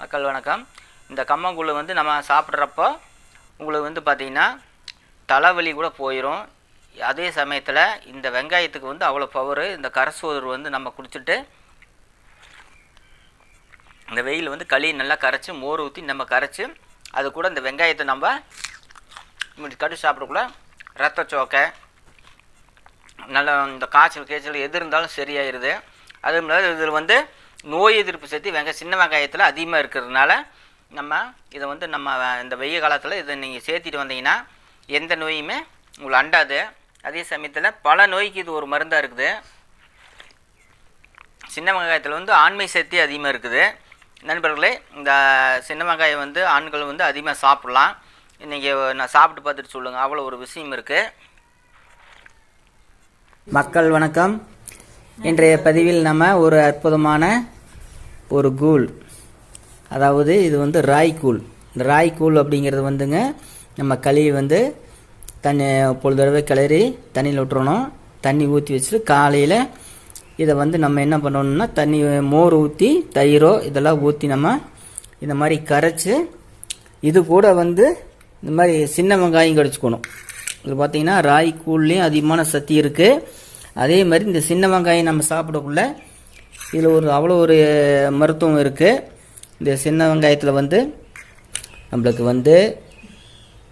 மக்கள் வணக்கம். இந்த கம்மங்கூழ் வந்து நம்ம சாப்பிட்றப்போ உங்களுக்கு வந்து பார்த்திங்கன்னா தலைவலி கூட போயிடும் அதே சமயத்தில் இந்த வெங்காயத்துக்கு வந்து அவ்வளோ பவர் இந்த கரசோதர் வந்து நம்ம குடிச்சிட்டு இந்த வெயில் வந்து களி நல்லா கரைச்சி மோர் ஊற்றி நம்ம கரைச்சி அது கூட இந்த வெங்காயத்தை நம்ம இப்படி கடிச்சு சாப்பிடக்குள்ள ரத்த சோக்கை நல்ல இந்த காய்ச்சல் கேய்ச்சல் எது இருந்தாலும் சரியாயிருது. அதுவும் இல்லாத இதில் வந்து நோய் எதிர்ப்பு சக்தி வெங்க சின்ன வெங்காயத்தில் அதிகமாக இருக்கிறதுனால நம்ம இதை வந்து நம்ம இந்த வெய்ய காலத்தில் இதை நீங்கள் சேர்த்திட்டு வந்தீங்கன்னா எந்த நோயுமே உங்களை அண்டாது. அதே சமயத்தில் பல நோய்க்கு இது ஒரு மருந்தாக இருக்குது. சின்ன வெங்காயத்தில் வந்து ஆண்மை சக்தி அதிகமாக இருக்குது. நண்பர்களே இந்த சின்ன வெங்காயம் வந்து ஆண்கள் வந்து அதிகமாக சாப்பிட்லாம். நீங்கள் நான் சாப்பிட்டு பார்த்துட்டு சொல்லுங்கள் அவ்வளோ ஒரு விஷயம் இருக்குது மக்கள் வணக்கம். இன்றைய பதிவில் நம்ம ஒரு அற்புதமான ஒரு கூழ். அதாவது இது வந்து ராய் கூழ். இந்த ராய் கூழ் அப்படிங்கிறது வந்துங்க நம்ம களி வந்து தண்ணி பொழுது தடவை கிளறி தண்ணியில் விட்டுறணும். தண்ணி ஊற்றி வச்சுட்டு காலையில் இதை வந்து நம்ம என்ன பண்ணணும்னா தண்ணி மோர் ஊற்றி தயிரோ இதெல்லாம் ஊற்றி நம்ம இந்த மாதிரி கரைச்சி இது கூட வந்து இந்த மாதிரி சின்ன வெங்காயம் கடிச்சுக்கணும். இது பார்த்தீங்கன்னா ராய் கூழ்லேயும் அதிகமான சக்தி இருக்குது அதே மாதிரி இந்த சின்ன வெங்காயம் நம்ம சாப்பிடக்குள்ள இதில் ஒரு அவ்வளோ ஒரு மருத்துவம் இருக்குது இந்த சின்ன வெங்காயத்தில் வந்து நம்மளுக்கு வந்து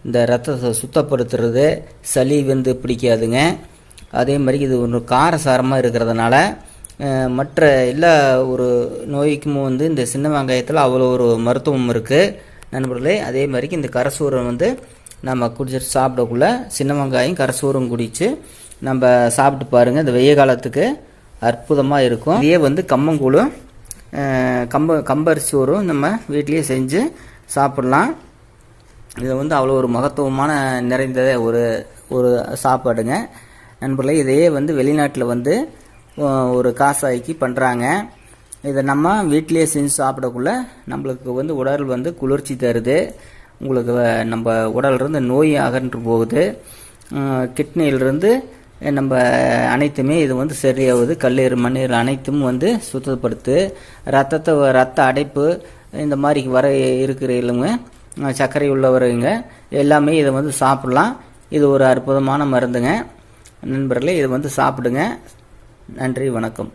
இந்த ரத்தத்தை சுத்தப்படுத்துறது சளி வந்து பிடிக்காதுங்க. அதே மாதிரி இது ஒரு காரசாரமாக இருக்கிறதுனால மற்ற எல்லா ஒரு நோய்க்கும் வந்து இந்த சின்ன வெங்காயத்தில் அவ்வளோ ஒரு மருத்துவம் இருக்குது நண்பர்களே அதே மாதிரிக்கு இந்த கரசூரம் வந்து நம்ம குடிச்சிட்டு சாப்பிடக்குள்ள சின்ன வெங்காயம் கரசூரம் குடித்து நம்ம சாப்பிட்டு பாருங்கள் இந்த வெய்ய காலத்துக்கு. அற்புதமாக இருக்கும். இதே வந்து கம்மங்கூழும் கம்ப கம்பரிசோறும் நம்ம வீட்லேயே செஞ்சு சாப்பிட்லாம். இது வந்து அவ்வளோ ஒரு மகத்துவமான நிறைந்த ஒரு ஒரு சாப்பாடுங்க. நண்பர்களே இதையே வந்து வெளிநாட்டில் வந்து ஒரு காசாக்கி பண்ணுறாங்க இதை நம்ம வீட்டிலேயே செஞ்சு சாப்பிடக்குள்ள நம்மளுக்கு வந்து உடல் வந்து குளிர்ச்சி தருது. உங்களுக்கு நம்ம உடல்லேருந்து நோய் அகன்று போகுது. கிட்னியிலிருந்து நம்ம அனைத்துமே இது வந்து சரியாகுது. கல்லீர் மண்ணீர் அனைத்தும் வந்து சுத்தப்படுத்து ரத்தத்தை ரத்த அடைப்பு இந்த மாதிரி வர இருக்கிறவங்க சர்க்கரை உள்ளவருங்க எல்லாமே இதை வந்து சாப்பிடலாம். இது ஒரு அற்புதமான மருந்துங்க. நண்பர்களே இதை வந்து சாப்பிடுங்க. நன்றி வணக்கம்.